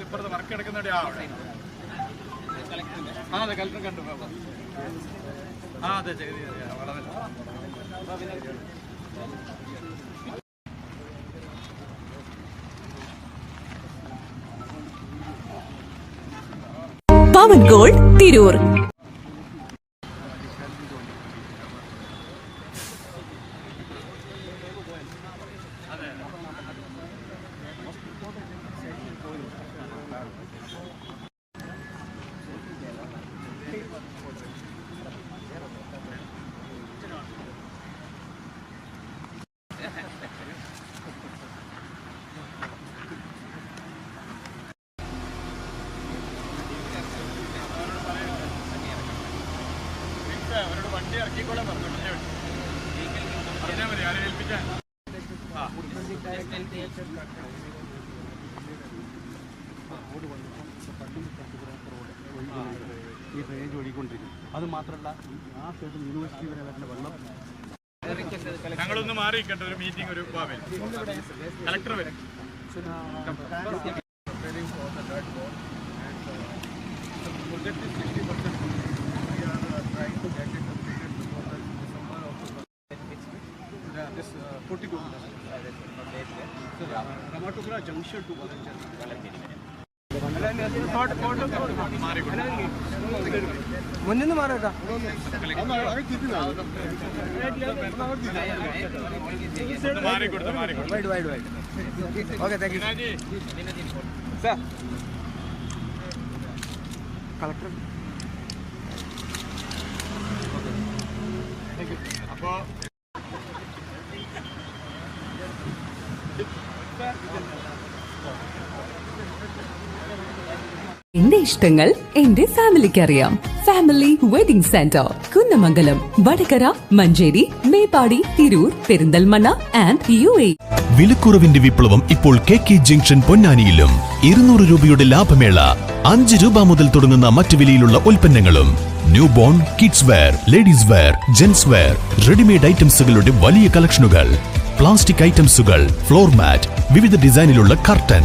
ഇപ്പുറത്ത് വർക്ക് ആ. പവൻ ഗോൾഡ് തിരൂർ അവരോട് വണ്ടി ഇറക്കിക്കോളാൻ പറഞ്ഞു പറഞ്ഞാൽ മതി. ആരെ ഏൽപ്പിച്ചാൽ ആ ഈ ഡ്രെയിനേജ് ഒഴുകിക്കൊണ്ടിരിക്കും അത് മാത്രമല്ല ആ സൈഡിൽ യൂണിവേഴ്സിറ്റി വരെ വരുന്ന വെള്ളം ഞങ്ങളൊന്ന് മാറിയിക്കട്ടെ ഒരു മീറ്റിംഗ് ഒരു കളക്ടർ വരും. This 40 ജംഗ്ഷൻ ടു junction മാറേട്ടാ ഒന്ന് മാറിക്കൊടുത്ത് മാറിക്കൊടുത്ത് wide wide wide. Okay thank you sir collector അപ്പോ എന്റെ ഇഷ്ടങ്ങൾ എന്റെ ഫാമിലിക്ക് അറിയാം family wedding centre Kunnamangalam Vadakara Manjeri Meppadi Tirur Perinthalmanna and U A വിലക്കുറവിന്റെ വിപ്ലവം ഇപ്പോൾ കെ കെ ജംഗ്ഷൻ പൊന്നാനിയിലും. ഇരുന്നൂറ് രൂപയുടെ ലാഭമേള അഞ്ച് രൂപ മുതൽ തുടങ്ങുന്ന മറ്റു വിലയിലുള്ള ഉൽപ്പന്നങ്ങളും. New born kids wear ladies wear gents wear readymade ഐറ്റംസുകളുടെ വലിയ കളക്ഷനുകൾ പ്ലാസ്റ്റിക് ഐറ്റംസുകൾ ഫ്ലോർ മാറ്റ് വിവിധ ഡിസൈനിലുള്ള curtain